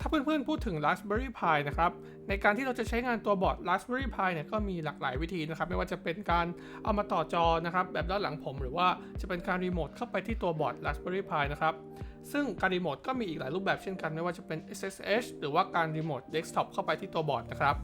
ถ้าเพื่อนๆพูดถึง Raspberry Pi นะครับ ในการที่เราจะใช้งานตัวบอร์ด Raspberry Pi เนี่ยก็มีหลากหลายวิธีนะครับ ไม่ว่าจะเป็นการเอามาต่อจอนะครับ แบบด้านหลังผมหรือว่าจะเป็นการรีโมทเข้าไปที่ตัวบอร์ด Raspberry Pi นะครับ ซึ่งการรีโมทก็มีอีกหลายรูปแบบเช่นกัน ไม่ว่าจะเป็น SSH หรือว่าการรีโมทเดสก์ท็อปเข้าไปที่ตัวบอร์ดนะครับ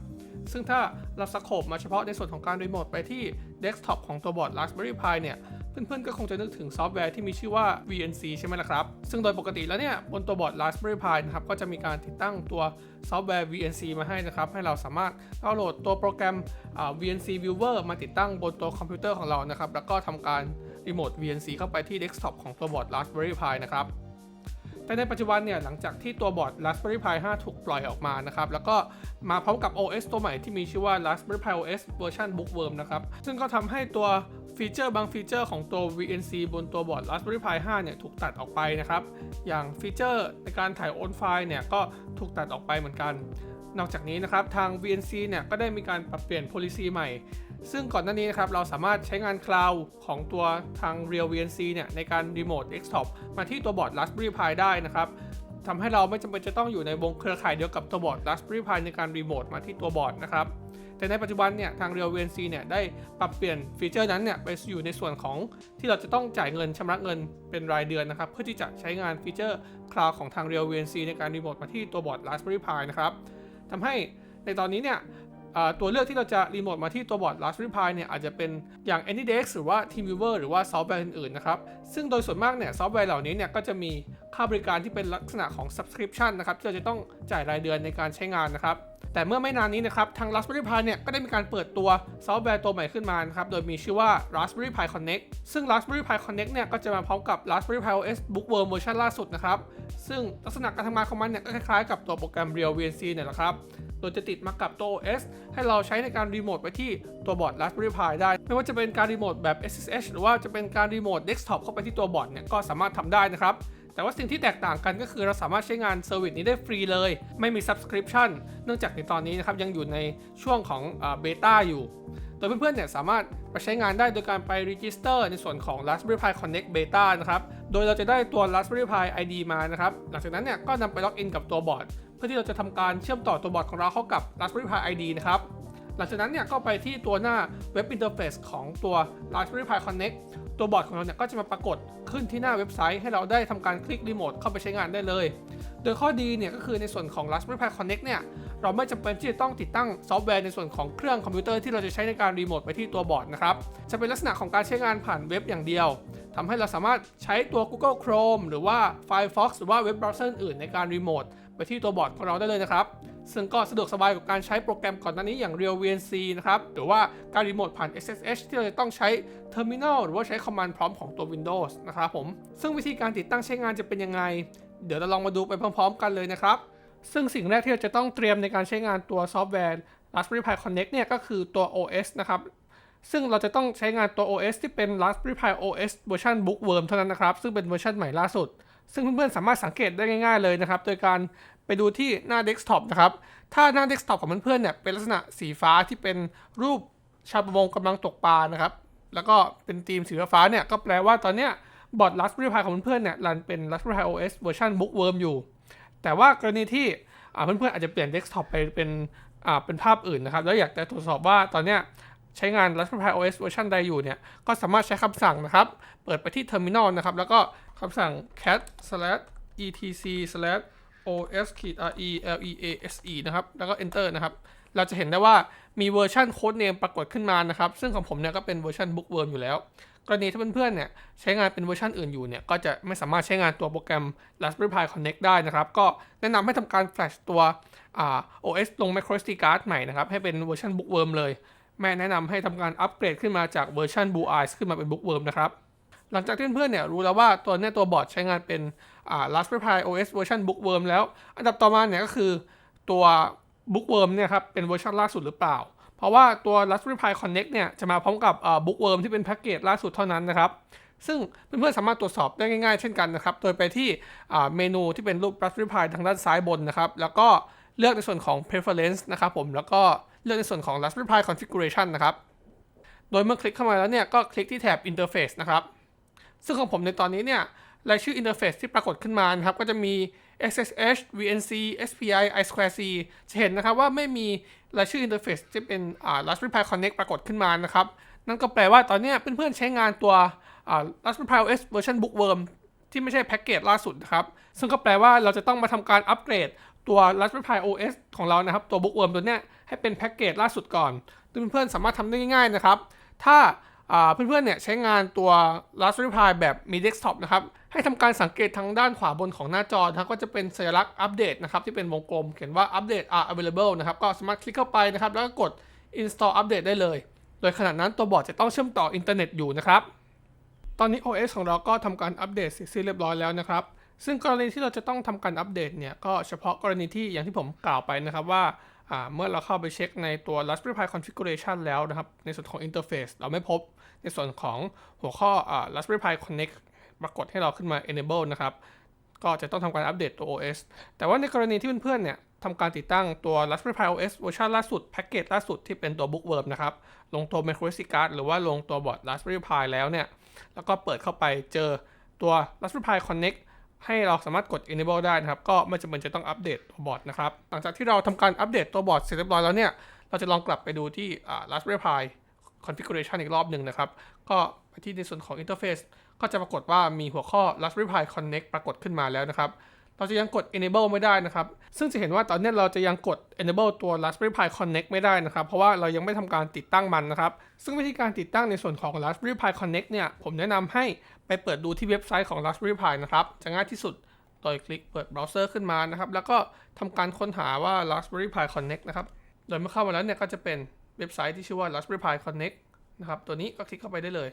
ซึ่งถ้าเราสโคปมาเฉพาะในส่วนของการรีโมทไปที่เดสก์ท็อปของตัวบอร์ด Raspberry Pi เนี่ย เพื่อนๆก็คงจะนึกถึงซอฟต์แวร์ที่มีชื่อว่า VNC ใช่ไหมล่ะครับ ซึ่งโดยปกติแล้วเนี่ย บนตัวบอร์ด Raspberry Pi นะครับ ก็จะมีการติดตั้งตัวซอฟต์แวร์ VNC มาให้นะครับ ให้เราสามารถดาวน์โหลดตัวโปรแกรม VNC Viewer มาติดตั้งบนตัวคอมพิวเตอร์ของเรานะครับ แล้วก็ทำการรีโมท VNC เข้าไปที่เดสก์ท็อปของตัวบอร์ด Raspberry Pi นะครับแต่ในปัจจุบันเนี่ยหลังจากที่ตัวบอร์ด Raspberry Pi 5 ถูกปล่อยออกมานะครับ แล้วก็มาพร้อมกับ OS ตัวใหม่ที่มีชื่อว่า Raspberry Pi OS เวอร์ชัน Bookworm นะครับ ซึ่งก็ทำให้ตัว ฟีเจอร์บางฟีเจอร์ของตัว VNC บนตัวบอร์ด Raspberry Pi 5 เนี่ยถูกตัดออกไปนะครับ อย่างฟีเจอร์ในการถ่ายโอนไฟล์เนี่ยก็ถูกตัดออกไปเหมือนกัน นอกจากนี้นะครับทาง VNC เนี่ยก็ได้มีการปรับเปลี่ยน policy ใหม่ ซึ่งก่อนหน้านี้นะครับเราสามารถใช้งานคลาวด์ของตัวทาง Real VNC เนี่ยในการรีโมท desktop มาที่ตัวบอร์ด Raspberry Pi ได้นะครับทำให้เราไม่จำเป็นจะต้องอยู่ในวงเครือข่ายเดียวกับตัวบอร์ด Raspberry Pi ในการรีโมทมาที่ตัวบอร์ดนะครับ แต่ในปัจจุบันเนี่ยทาง Real VNC เนี่ยได้ปรับเปลี่ยนฟีเจอร์นั้นเนี่ยไปอยู่ในส่วนของที่เราจะต้องจ่ายเงินชำระเงินเป็นรายเดือนนะครับ เพื่อที่จะใช้งานฟีเจอร์คลาวของทาง Real VNC ในการรีโมทมาที่ตัวบอร์ด Raspberry Pi นะครับทำให้ในตอนนี้เนี่ยตัวเลือกที่เราจะรีโมทมาที่ตัวบอร์ด Raspberry Pi เนี่ยอาจจะเป็นอย่าง AnyDesk หรือว่า TeamViewer หรือว่าซอฟต์แวร์อื่นๆนะครับ ซึ่งโดยส่วนมากเนี่ยซอฟต์แวร์เหล่านี้เนี่ยก็จะมีค่าบริการที่เป็นลักษณะของ subscription นะครับที่เราจะต้องจ่ายรายเดือนในการใช้งานนะครับ แต่เมื่อไม่นานนี้นะครับทาง Raspberry Pi เนี่ยก็ได้มีการเปิดตัวซอฟต์แวร์ตัวใหม่ขึ้นมานะครับโดยมีชื่อว่า Raspberry Pi Connect ซึ่ง Raspberry Pi Connect เนี่ยก็จะมาพร้อมกับ Raspberry Pi OS Bookworm เวอร์ชันล่าสุดนะครับซึ่งลักษณะการทำงานของมันเนี่ยก็คล้ายๆกับตัวโปรแกรม Real VNC เนี่ยแหละครับโดยจะติดมากับตัว OS ให้เราใช้ในการรีโมทไปที่ตัวบอร์ด Raspberry Pi ได้ ไม่ว่าจะเป็นการรีโมทแบบ SSH หรือว่าจะเป็นการรีโมท Desktop เข้าไปที่ตัวบอร์ดเนี่ยก็สามารถทำได้นะครับ แต่ว่าสิ่งที่แตกต่างกันก็คือเราสามารถใช้งานเซอร์วิสนี้ได้ฟรีเลย ไม่มี Subscription เนื่องจากในตอนนี้นะครับยังอยู่ในช่วงของเบต้าอยู่ โดยเพื่อนๆเนี่ยสามารถไปใช้งานได้โดยการไป register ในส่วนของ Raspberry Pi Connect Beta นะครับ โดยเราจะได้ตัว Raspberry Pi ID มานะครับ หลังจากนั้นเนี่ยก็นำไปล็อกอินกับตัวบอร์ดเพื่อที่เราจะทำการเชื่อมต่อตัวบอร์ดของเราเข้ากับ Raspberry Pi ID นะครับหลังจากนั้นเนี่ยก็ไปที่ตัวหน้าเว็บอินเทอร์เฟซของตัว Raspberry Pi Connect ตัวบอร์ดของเราเนี่ยก็จะมาปรากฏขึ้นที่หน้าเว็บไซต์ให้เราได้ทำการคลิกรีโมทเข้าไปใช้งานได้เลย โดยข้อดีเนี่ยก็คือในส่วนของ Raspberry Pi Connect เนี่ยเราไม่จำเป็นที่จะต้องติดตั้งซอฟต์แวร์ในส่วนของเครื่องคอมพิวเตอร์ที่เราจะใช้ในการรีโมทไปที่ตัวบอร์ดนะครับจะเป็นลักษณะของการใช้งานผ่านเว็บอย่างเดียวทำให้เราสามารถใช้ตัว Google Chrome หรือว่า Firefox หรือว่าเว็บเบราว์เซอร์อื่นในการรีโมทไปที่ตัวบอร์ดของเราได้เลยนะครับ ซึ่งก็สะดวกสบายกับการใช้โปรแกรมก่อนหน้านี้อย่าง Real VNC นะครับ หรือว่าการรีโมทผ่าน SSH ที่เราจะต้องใช้ Terminal หรือว่าใช้คอมมานด์พร้อมของตัว Windows นะครับผม ซึ่งวิธีการติดตั้งใช้งานจะเป็นยังไง เดี๋ยวเราลองมาดูไปพร้อม ๆ กันเลยนะครับ ซึ่งสิ่งแรกที่เราจะต้องเตรียมในการใช้งานตัวซอฟต์แวร์ Raspberry Pi Connect เนี่ยก็คือตัว OS นะครับซึ่งเราจะต้องใช้งานตัว OS ที่เป็น Raspberry Pi OS เวอร์ชัน Bookworm เท่านั้นนะครับ ซึ่งเป็นเวอร์ชันใหม่ล่าสุด ซึ่งเพื่อนๆสามารถสังเกตได้ง่ายๆเลยนะครับ โดยการ ไปดูที่หน้า Desktop นะครับ ถ้าหน้า Desktop ของเพื่อนๆเนี่ยเป็นลักษณะสีฟ้าที่เป็นรูปชาวประมงกำลังตกปลานะครับ แล้วก็เป็นธีมสีฟ้าเนี่ยก็แปลว่าตอนเนี้ยบอร์ด Raspberry Pi ของเพื่อนๆเนี่ยรันเป็น Raspberry Pi OS เวอร์ชัน Bookworm อยู่ แต่ว่ากรณีที่อ่าเพื่อนๆอาจจะเปลี่ยน Desktop ไปเป็นอ่าเป็นภาพอื่นนะครับ แล้วอยากจะตรวจสอบว่าตอนเนี้ยใช้งาน Raspberry Pi OS เวอร์ชันใดอยู่เนี่ย ก็สามารถใช้คำสั่งนะครับ เปิดไปที่ Terminal นะครับ แล้วก็คำสั่ง cat slash etc slash os re l e a s e นะครับ แล้วก็ enter นะครับ เราจะเห็นได้ว่ามีเวอร์ชันโค้ดเนมปรากฏขึ้นมานะครับ ซึ่งของผมเนี่ยก็เป็นเวอร์ชัน Bookworm อยู่แล้ว กรณีถ้าเพื่อนๆเนี่ยใช้งานเป็นเวอร์ชันอื่นอยู่เนี่ย ก็จะไม่สามารถใช้งานตัวโปรแกรม Raspberry Pi Connect ได้นะครับ ก็แนะนำให้ทำการ flash ตัวอ่า OS ลง microSD card ใหม่นะครับ ให้เป็นเวอร์ชัน Bookworm เลย แม่แนะนำให้ทำการอัปเกรดขึ้นมาจากเวอร์ชัน Blue Eyes ขึ้นมาเป็น Bookworm นะครับ หลังจากที่เพื่อนๆเนี่ยรู้แล้วว่าตัวเนี้ยตัวบอร์ดใช้งานเป็น Raspberry Pi OS เวอร์ชัน Bookworm แล้ว อันดับต่อมาเนี่ยก็คือตัว Bookworm เนี่ยครับเป็นเวอร์ชันล่าสุดหรือเปล่า เพราะว่าตัว Raspberry Pi Connect เนี่ยจะมาพร้อมกับอ่า Bookworm ที่เป็นแพ็กเกจล่าสุดเท่านั้นนะครับซึ่งเพื่อนๆสามารถตรวจสอบได้ง่ายๆ เช่นกันนะครับ โดยไปที่อ่าเมนูที่เป็นรูป Raspberry Pi ทางด้านซ้ายบนนะครับ แล้วก็เลือกในส่วนของ preference นะครับผม แล้วก็เลือกในส่วนของ Raspberry Pi configuration นะครับ โดยเมื่อคลิกเข้ามาแล้วเนี่ย ก็คลิกที่แถบ interface นะครับ ซึ่งของผมในตอนนี้เนี่ย รายชื่อ interface ที่ปรากฏขึ้นมานะครับ ก็จะมี SSH VNC SPI I2C จะเห็นนะครับว่าไม่มีรายชื่ออินเทอร์เฟซที่เป็น Raspberry Pi Connect ปรากฏขึ้นมานะครับ นั่นก็แปลว่าตอนนี้เพื่อนๆใช้งานตัว Raspberry Pi OS เวอร์ชัน Bookworm ที่ไม่ใช่แพ็กเกจล่าสุดนะครับ ซึ่งก็แปลว่าเราจะต้องมาทำการอัปเกรดตัว Raspberry Pi OS ของเรานะครับ ตัว Bookworm ตัวเนี้ยให้เป็นแพ็กเกจล่าสุดก่อนซึ่งเพื่อนๆสามารถทำได้ง่ายๆนะครับ ถ้าอ่าเพื่อนๆเนี่ยใช้งานตัว Raspberry Pi แบบมี desktop นะครับ ให้ทำการสังเกตทางด้านขวาบนของหน้าจอนะครับก็จะเป็นสัญลักษณ์อัปเดตนะครับที่เป็นวงกลม เขียนว่า update are available นะครับก็สามารถคลิกเข้าไปนะครับแล้วก็กด install update ได้เลย โดยขณะนั้นตัวบอร์ดจะต้องเชื่อมต่ออินเทอร์เน็ตอยู่นะครับตอนนี้ OS ของเราก็ทำการอัปเดตเสร็จสิ้นเรียบร้อยแล้วนะครับซึ่งกรณีที่เราจะต้องทำการอัปเดตเนี่ยก็เฉพาะกรณีที่อย่างที่ผมกล่าวไปนะครับว่าเมื่อเราเข้าไปเช็คในตัว Raspberry Pi configuration แล้วนะครับ ในส่วนของ interface เราไม่พบในส่วนของหัวข้อ Raspberry Pi Connect ปรากฏให้เราขึ้นมา enable นะครับ ก็จะต้องทำการอัปเดตตัว OS แต่ว่าในกรณีที่เพื่อนๆเนี่ยทำการติดตั้งตัว Raspberry Pi OS เวอร์ชันล่าสุด แพ็กเกจล่าสุดที่เป็นตัว Bookworm นะครับ ลงตัว Micro SD card หรือว่าลงตัวบอร์ด Raspberry Pi แล้วเนี่ย แล้วก็เปิดเข้าไปเจอตัว Raspberry Pi Connect ให้เราสามารถกด enable ได้นะครับ ก็ไม่จำเป็นจะต้องอัปเดตตัวบอร์ดนะครับ หลังจากที่เราทำการอัปเดตตัวบอร์ดเสร็จเรียบร้อยแล้วเนี่ย เราจะลองกลับไปดูที่ Raspberry Pi configuration อีกรอบหนึ่งนะครับ ก็ไปที่ในส่วนของ interface ก็จะปรากฏว่ามีหัวข้อ Raspberry Pi Connect ปรากฏขึ้นมาแล้วนะครับ เราจะยังกด enable ไม่ได้นะครับ ซึ่งจะเห็นว่าตอนนี้เราจะยังกด enable ตัว Raspberry Pi Connect ไม่ได้นะครับ เพราะว่าเรายังไม่ทำการติดตั้งมันนะครับ ซึ่งวิธีการติดตั้งในส่วนของ Raspberry Pi Connect เนี่ย ผมแนะนำให้ไปเปิดดูที่เว็บไซต์ของ Raspberry Pi นะครับ จะง่ายที่สุดโดยคลิกเปิดเบราว์เซอร์ขึ้นมานะครับ แล้วก็ทำการค้นหาว่า Raspberry Pi Connect นะครับ โดยเมื่อเข้ามาแล้วเนี่ยก็จะเป็นเว็บไซต์ที่ชื่อว่า Raspberry Pi Connect นะครับ ตัวนี้ก็คลิกเข้าไปได้เลย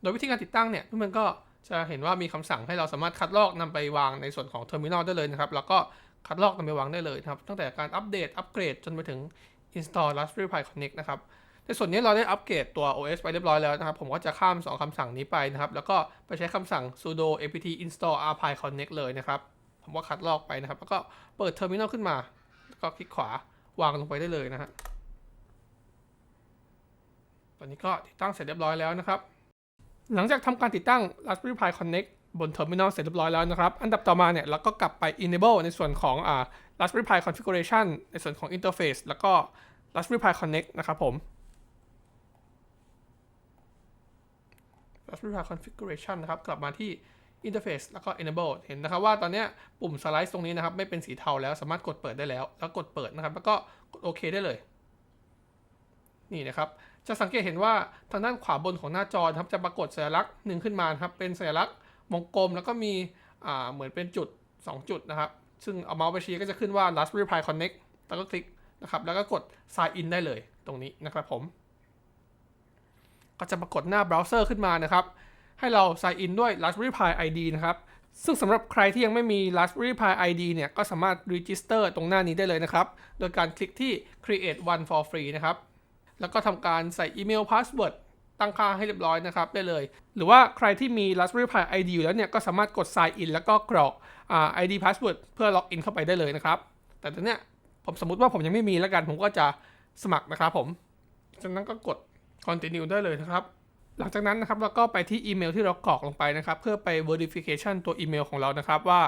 โดยวิธีการติดตั้งเนี่ยเพื่อนๆก็จะเห็นว่ามีคำสั่งให้เราสามารถคัดลอกนำไปวางในส่วนของเทอร์มินอลได้เลยนะครับ แล้วก็คัดลอกนำไปวางได้เลยนะครับตั้งแต่การอัปเดตอัปเกรดจนไปถึง install Raspberry Pi Connect นะครับในส่วนนี้เราได้อัปเกรดตัว OS ไปเรียบร้อยแล้วนะครับ ผมก็จะข้าม 2คำสั่งนี้ไปนะครับ แล้วก็ไปใช้คำสั่ง sudo apt install rpi connect เลยนะครับ ผมก็คัดลอกไปนะครับ แล้วก็เปิดเทอร์มินอลขึ้นมา แล้วก็คลิกขวาวางลงไปได้เลยนะฮะตอนนี้ก็ติดตั้งเสร็จเรียบร้อยแล้วนะครับ หลังจากทำการติดตั้ง Raspberry Pi Connect บน Terminal เสร็จเรียบร้อยแล้วนะครับ อันดับต่อมาเนี่ยเราก็กลับไป enable ในส่วนของอ่า Raspberry Pi configuration ในส่วนของ interface แล้วก็ Raspberry Pi Connect นะครับผม Raspberry Pi configuration นะครับ กลับมาที่ interface แล้วก็ enable เห็นนะครับว่าตอนนี้ปุ่มสไลด์ตรงนี้นะครับ ไม่เป็นสีเทาแล้วสามารถกดเปิดได้แล้ว แล้วกดเปิดนะครับ แล้วก็กดโอเคได้เลย นี่นะครับ จะสังเกตเห็นว่าทางด้านขวาบนของหน้าจอครับจะปรากฏสัญลักษณ์หนึ่งขึ้นมาครับเป็นสัญลักษณ์วงกลมแล้วก็มีอ่าเหมือนเป็นจุด 2 จุดนะครับ ซึ่งเอาเมาส์ไปชี้ก็จะขึ้นว่า Raspberry Pi Connect แล้วก็คลิกนะครับ แล้วก็กด sign in ได้เลยตรงนี้นะครับผม ก็จะปรากฏหน้าเบราว์เซอร์ขึ้นมานะครับ ให้เรา sign in ด้วย Raspberry Pi ID นะครับ ซึ่งสำหรับใครที่ยังไม่มี Raspberry Pi ID เนี่ย ก็สามารถ register ตรงหน้านี้ได้เลยนะครับ โดยการคลิกที่ create one for free นะครับ แล้วก็ทำการใส่อีเมลพาสเวิร์ดตั้งค่าให้เรียบร้อยนะครับได้เลย หรือว่าใครที่มี Raspberry Pi ID อยู่แล้วเนี่ย ก็สามารถกด sign in แล้วก็กรอกอ่า ID password เพื่อล็อกอินเข้าไปได้เลยนะครับ แต่ตอนเนี้ยผมสมมติว่าผมยังไม่มีแล้วกัน ผมก็จะสมัครนะครับผม จากนั้นก็กด continue ได้เลยนะครับ หลังจากนั้นนะครับเราก็ไปที่อีเมลที่เรากรอกลงไปนะครับ เพื่อไป verification ตัวอีเมลของเรานะครับ ว่า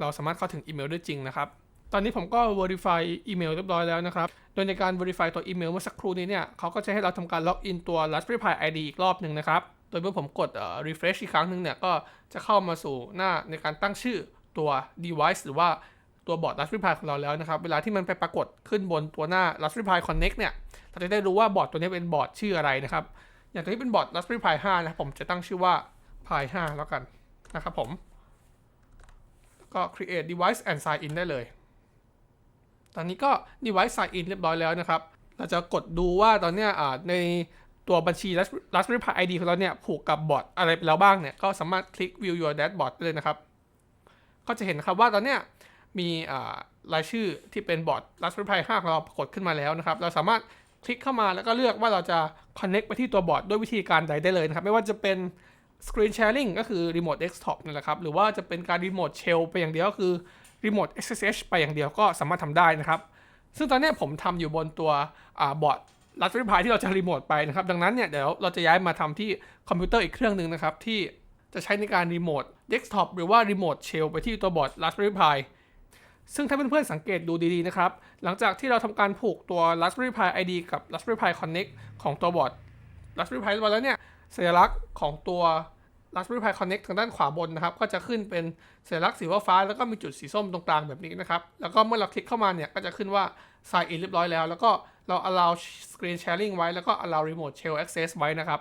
เราสามารถเข้าถึงอีเมลได้จริงนะครับ ตอนนี้ผมก็ verify อีเมลเรียบร้อยแล้วนะครับ โดยในการ verify ตัวอีเมลเมื่อสักครู่นี้เนี่ยเขาก็จะให้เราทำการล็อกอินตัว Raspberry Pi ID อีกรอบหนึ่งนะครับ โดยเมื่อผมกด refresh อีกครั้งหนึ่งเนี่ยก็จะเข้ามาสู่หน้าในการตั้งชื่อตัว device หรือว่าตัวบอร์ด Raspberry Pi ของเราแล้วนะครับ เวลาที่มันไปปรากฏขึ้นบนตัวหน้า Raspberry Pi Connect เนี่ย เราจะได้รู้ว่าบอร์ดตัวนี้เป็นบอร์ดชื่ออะไรนะครับ อย่างตัวนี้เป็นบอร์ด Raspberry Pi 5 นะผมจะตั้งชื่อว่า Pi 5 แล้วกันนะครับผม ก็ create device and sign in ได้เลย ตอนนี้ก็ device sign in เรียบร้อยแล้วนะครับ เราจะกดดูว่าตอนเนี้ยในตัวบัญชี Raspberry Pi ID ของเราเนี่ยผูกกับบอร์ดอะไรไปแล้วบ้างเนี่ย ก็สามารถคลิก view your dashboard ได้เลยนะครับ ก็จะเห็นครับว่าตอนเนี้ยมีรายชื่อที่เป็นบอร์ด Raspberry Pi 5 ของเราปรากฏขึ้นมาแล้วนะครับ เราสามารถคลิกเข้ามาแล้วก็เลือกว่าเราจะ connect ไปที่ตัวบอร์ดด้วยวิธีการใดได้เลยนะครับ ไม่ว่าจะเป็น screen sharing ก็คือ remote desktop นั่นแหละครับ หรือว่าจะเป็นการ remote shell ไปอย่างเดียวก็คือ remote SSH ไปอย่างเดียวก็สามารถทำได้นะครับ ซึ่งตอนนี้ผมทำอยู่บนตัวอบอร์ด Raspberry Pi ที่เราจะรีโมทไปนะครับ ดังนั้นเนี่ยเดี๋ยวเราจะย้ายมาทำที่คอมพิวเตอร์อีกเครื่องหนึ่งนะครับ ที่จะใช้ในการรีโมทเดสก์ท็อปหรือว่ารีโมทเชลไปที่ตัวบอร์ด Raspberry Pi ซึ่งถ้าเพื่อนๆสังเกตดูดีๆนะครับ หลังจากที่เราทำการผูกตัว Raspberry Pi ID กับ Raspberry Pi Connect ของตัวบอร์ด Raspberry Pi เรียบร้อยแล้วเนี่ย สัญลักษณ์ของตัว Raspberry Pi Connect ทางด้านขวาบนนะครับ ก็จะขึ้นเป็นสัญลักษณ์สีฟ้า แล้วก็มีจุดสีส้มตรงกลางแบบนี้นะครับ แล้วก็เมื่อเราคลิกเข้ามาเนี่ย ก็จะขึ้นว่า sign in เรียบร้อยแล้ว แล้วก็เรา allow screen sharing ไว้ แล้วก็ allow remote shell access ไว้นะครับ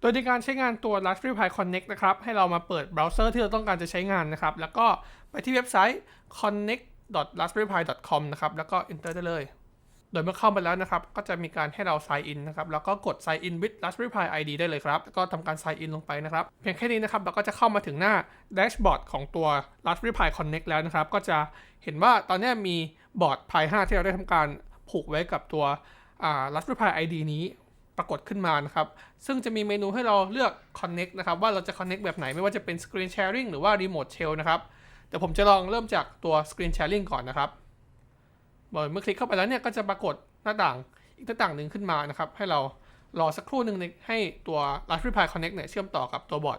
โดยในการใช้งานตัว Raspberry Pi Connect นะครับ ให้เรามาเปิดเบราว์เซอร์ที่เราต้องการจะใช้งานนะครับ แล้วก็ไปที่เว็บไซต์ connect.raspberrypi.com นะครับ แล้วก็ enter ได้เลย โดยเมื่อเข้าไปแล้วนะครับ ก็จะมีการให้เรา sign in นะครับ แล้วก็กด sign in with Raspberry Pi ID ได้เลยครับแล้วก็ทำการ sign in ลงไปนะครับ เพียงแค่นี้นะครับ เราก็จะเข้ามาถึงหน้า dashboard ของตัว Raspberry Pi Connect แล้วนะครับ ก็จะเห็นว่าตอนนี้มีบอร์ด Pi 5 ที่เราได้ทำการผูกไว้กับตัว Raspberry Pi ID นี้ปรากฏขึ้นมานะครับ ซึ่งจะมีเมนูให้เราเลือก connect นะครับ ว่าเราจะ connect แบบไหน ไม่ว่าจะเป็น screen sharing หรือว่า remote shell นะครับเดี๋ยวผมจะลองเริ่มจากตัว screen sharing ก่อนนะครับ เมื่อคลิกเข้าไปแล้วเนี่ยก็จะปรากฏหน้าต่างอีกหน้าต่างหนึ่งขึ้นมานะครับ ให้เรารอสักครู่หนึ่งให้ตัว Raspberry Pi Connect เนี่ยเชื่อมต่อกับตัวบอร์ด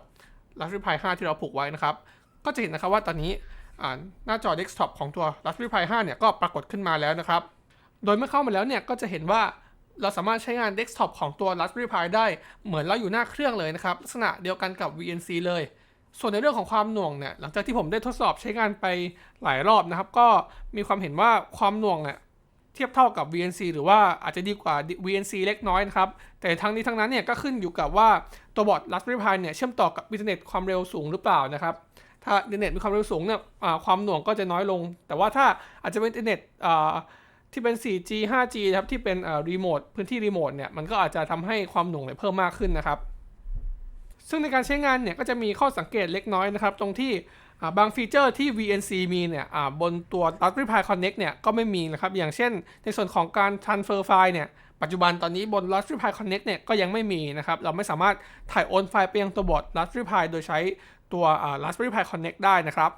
Raspberry Pi 5 ที่เราผูกไว้นะครับ ก็จะเห็นนะครับว่าตอนนี้หน้าจอ desktop ของตัว Raspberry Pi 5 เนี่ยก็ปรากฏขึ้นมาแล้วนะครับ โดยเมื่อเข้ามาแล้วเนี่ยก็จะเห็นว่าเราสามารถใช้งาน desktop ของตัว Raspberry Pi ได้เหมือนเราอยู่หน้าเครื่องเลยนะครับ ลักษณะเดียวกันกับ VNC เลย ส่วนในเรื่องของความหน่วงเนี่ยหลังจากที่ผมได้ทดสอบใช้งานไปหลายรอบนะครับ ก็มีความเห็นว่าความหน่วงเนี่ยเทียบเท่ากับ VNC หรือว่าอาจจะดีกว่า VNC เล็กน้อยนะครับ แต่ทั้งนี้ทั้งนั้นเนี่ยก็ขึ้นอยู่กับว่าตัวบอร์ด Raspberry Pi เนี่ยเชื่อมต่อกับอินเทอร์เน็ตความเร็วสูงหรือเปล่านะครับ ถ้าอินเทอร์เน็ตมีความเร็วสูงเนี่ยความหน่วงก็จะน้อยลง แต่ว่าถ้าอาจจะเป็นอินเทอร์เน็ตที่เป็น 4G 5G ครับที่เป็นรีโมทพื้นที่รีโมทเนี่ยมันก็อาจจะทำให้ความหน่วงเนี่ยเพิ่มมากขึ้นนะครับ ซึ่งในการใช้งานเนี่ยก็จะมีข้อสังเกตเล็กน้อยนะครับ ตรงที่บางฟีเจอร์ที่ VNC มีเนี่ยบนตัว Raspberry Pi Connect เนี่ยก็ไม่มีนะครับ อย่างเช่น ในส่วนของการ transfer ไฟล์เนี่ยปัจจุบันตอนนี้บน Raspberry Pi Connect เนี่ยก็ยังไม่มีนะครับ เราไม่สามารถถ่ายโอนไฟล์ไปยังตัวบอร์ด Raspberry Pi โดยใช้ตัว Raspberry Pi Connect ได้นะครับ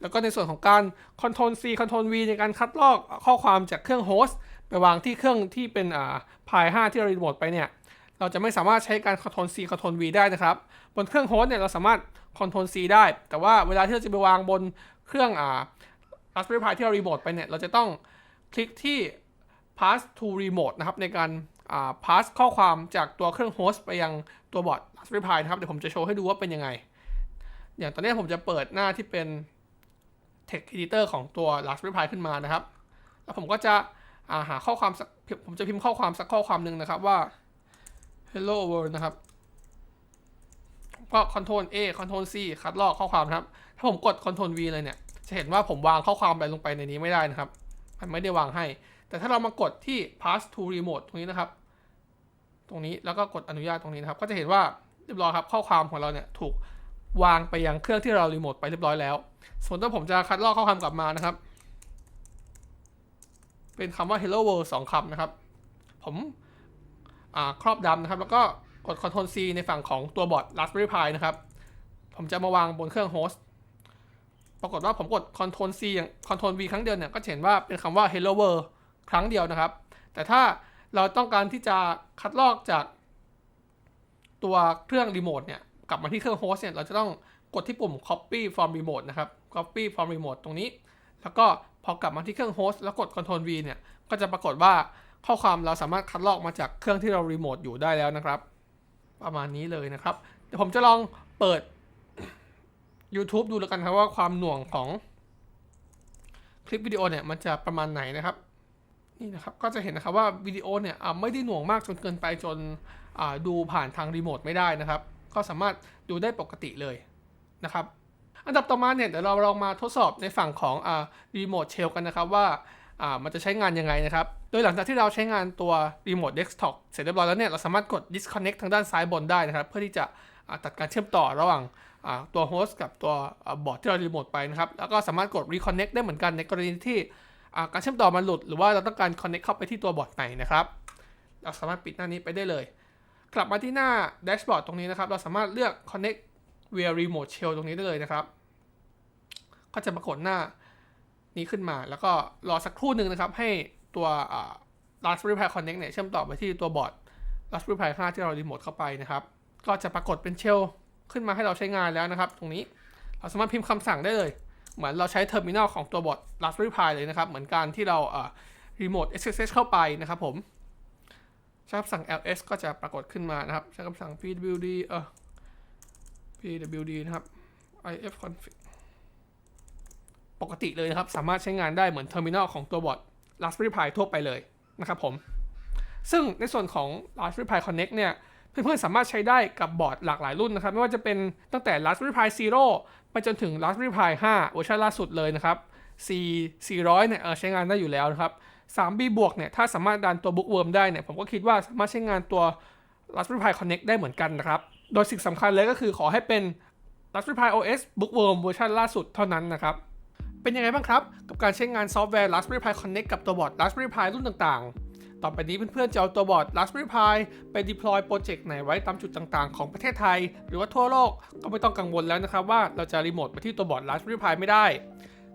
แล้วก็ในส่วนของการ Ctrl C Ctrl V ในการคัดลอกข้อความจากเครื่องโฮสต์ไปวางที่เครื่องที่เป็นอ่า Pi 5 ที่เรารีโมทไปเนี่ย เราจะไม่สามารถใช้การ Ctrl C Ctrl V ได้นะครับ บนเครื่องโฮสต์เนี่ยเราสามารถ Ctrl C ได้ แต่ว่าเวลาที่เราจะไปวางบนเครื่องอ่า Raspberry Pi ที่เรารีโมทไปเนี่ย เราจะต้องคลิกที่ pass to remote นะครับ ในการอ่า pass ข้อความจากตัวเครื่องโฮสต์ไปยังตัวบอร์ด Raspberry Pi นะครับ เดี๋ยวผมจะโชว์ให้ดูว่าเป็นยังไง อย่างตอนนี้ผมจะเปิดหน้าที่เป็น text editor ของตัว Raspberry Pi ขึ้นมานะครับ แล้วผมก็จะาหาข้อความสักผมจะพิมพ์ข้อความสักข้อความหนึ่งนะครับว่า hello world นะครับ ก็ Ctrl A Ctrl C คัดลอกข้อความนะครับ ถ้าผมกด Ctrl V เลยเนี่ย จะเห็นว่าผมวางข้อความอะไรลงไปในนี้ไม่ได้นะครับ มันไม่ได้วางให้ แต่ถ้าเรามากดที่ pass to remote ตรงนี้นะครับ ตรงนี้แล้วก็กดอนุญาตตรงนี้นะครับ ก็จะเห็นว่าเรียบร้อยครับ ข้อความของเราเนี่ยถูกวางไปยังเครื่องที่เรารีโมทไปเรียบร้อยแล้ว ส่วนถ้าผมจะคัดลอกข้อความกลับมานะครับ เป็นคำว่า hello world สองคำนะครับ ผม ครอบดำนะครับ แล้วก็กด Ctrl C ในฝั่งของตัวบอร์ด Raspberry Pi นะครับ ผมจะมาวางบนเครื่องโฮสต์ปรากฏว่าผมกด Ctrl C อย่าง Ctrl V ครั้งเดียวเนี่ย ก็เห็นว่าเป็นคำว่า hello world ครั้งเดียวนะครับ แต่ถ้าเราต้องการที่จะคัดลอกจากตัวเครื่องรีโมทเนี่ย กลับมาที่เครื่องโฮสต์เนี่ย เราจะต้องกดที่ปุ่ม copy from remote นะครับ copy from remote ตรงนี้ แล้วก็พอกลับมาที่เครื่องโฮสต์แล้วกด Ctrl V เนี่ย ก็จะปรากฏว่า ข้อความเราสามารถคัดลอกมาจากเครื่องที่เรารีโมทอยู่ได้แล้วนะครับ ประมาณนี้เลยนะครับเดี๋ยวผมจะลองเปิด YouTube ดูแล้วกันครับว่าความหน่วงของคลิปวิดีโอเนี่ยมันจะประมาณไหนนะครับนี่นะครับก็จะเห็นนะครับว่าวิดีโอเนี่ยอ่าไม่ได้หน่วงมากจนเกินไปจนดูผ่านทางรีโมทไม่ได้นะครับ ก็สามารถดูได้ปกติเลยนะครับ อันดับต่อมาเนี่ยเดี๋ยวเราลองมาทดสอบในฝั่งของอรีโมทเชลกันนะครับว่ามันจะใช้งานยังไงนะครับ ดยหลังจากที่เราใช้งานตัวรีโมทเดสก์ท็อปเสร็จเรียบร้อยแล้วเนี่ย เราสามารถกด disconnect ทางด้านซ้ายบนได้นะครับ เพื่อที่จะตัดการเชื่อมต่อระหว่างตัวโฮสต์กับตัวบอร์ดที่เรารีโมทไปนะครับ แล้วก็สามารถกด reconnect ได้เหมือนกันในกรณีที่การเชื่อมต่อมันหลุด หรือว่าเราต้องการ connect เข้าไปที่ตัวบอร์ดไหนนะครับ เราสามารถปิดหน้านี้ไปได้เลย กลับมาที่หน้าแดชบอร์ดตรงนี้นะครับ เราสามารถเลือก connect via remote shell ตรงนี้ได้เลยนะครับ ก็จะปรากฏหน้านี้ขึ้นมา แล้วก็รอสักครู่หนึ่งนะครับให้ ตัว Raspberry Pi Connect เนี่ยเชื่อมต่อไปที่ตัวบอร์ด Raspberry Pi 5 ที่เรารีโมทเข้าไปนะครับ ก็จะปรากฏเป็นเชลขึ้นมาให้เราใช้งานแล้วนะครับ ตรงนี้เราสามารถพิมพ์คำสั่งได้เลย เหมือนเราใช้เทอร์มินอลของตัวบอร์ด Raspberry Pi เลยนะครับ เหมือนการที่เราเอ่อ remote SSH เข้าไปนะครับผมใช้คำสั่ง ls ก็จะปรากฏขึ้นมานะครับใช้คำสั่ง pwd เออ pwd นะครับ ifconfig ปกติเลยนะครับ สามารถใช้งานได้เหมือนเทอร์มินอลของตัวบอร์ด Raspberry Pi ทั่วไปเลยนะครับผม ซึ่งในส่วนของ Raspberry Pi Connect เนี่ยเพื่อนๆสามารถใช้ได้กับบอร์ดหลากหลายรุ่นนะครับ ไม่ว่าจะเป็นตั้งแต่ Raspberry Pi Zero ไปจนถึง Raspberry Pi 5เวอร์ชันล่าสุดเลยนะครับ C 400เนี่ยใช้งานได้อยู่แล้วนะครับ 3B บวกเนี่ยถ้าสามารถดันตัว Bookworm ได้เนี่ยผมก็คิดว่าสามารถใช้งานตัว Raspberry Pi Connect ได้เหมือนกันนะครับ โดยสิ่งสำคัญเลยก็คือขอให้เป็น Raspberry Pi OS Bookworm เวอร์ชันล่าสุดเท่านั้นนะครับ เป็นยังไงบ้างครับ กับการใช้งานซอฟต์แวร์ Raspberry Pi Connect กับตัวบอร์ด Raspberry Pi รุ่นต่างๆ ต่อไปนี้เพื่อนๆจะเอาตัวบอร์ด Raspberry Pi ไป deploy โปรเจกต์ไหนไว้ตามจุดต่างๆ ของประเทศไทย หรือว่าทั่วโลกก็ไม่ต้องกังวลแล้วนะครับว่าเราจะรีโมทไปที่ตัวบอร์ด Raspberry Pi ไม่ได้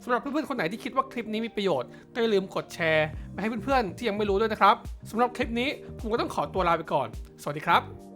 สำหรับเพื่อนๆ คนไหนที่คิดว่าคลิปนี้มีประโยชน์ ก็อย่าลืมกดแชร์ไปให้เพื่อนๆ ที่ยังไม่รู้ด้วยนะครับสำหรับคลิปนี้ผมก็ต้องขอตัวลาไปก่อน สวัสดีครับ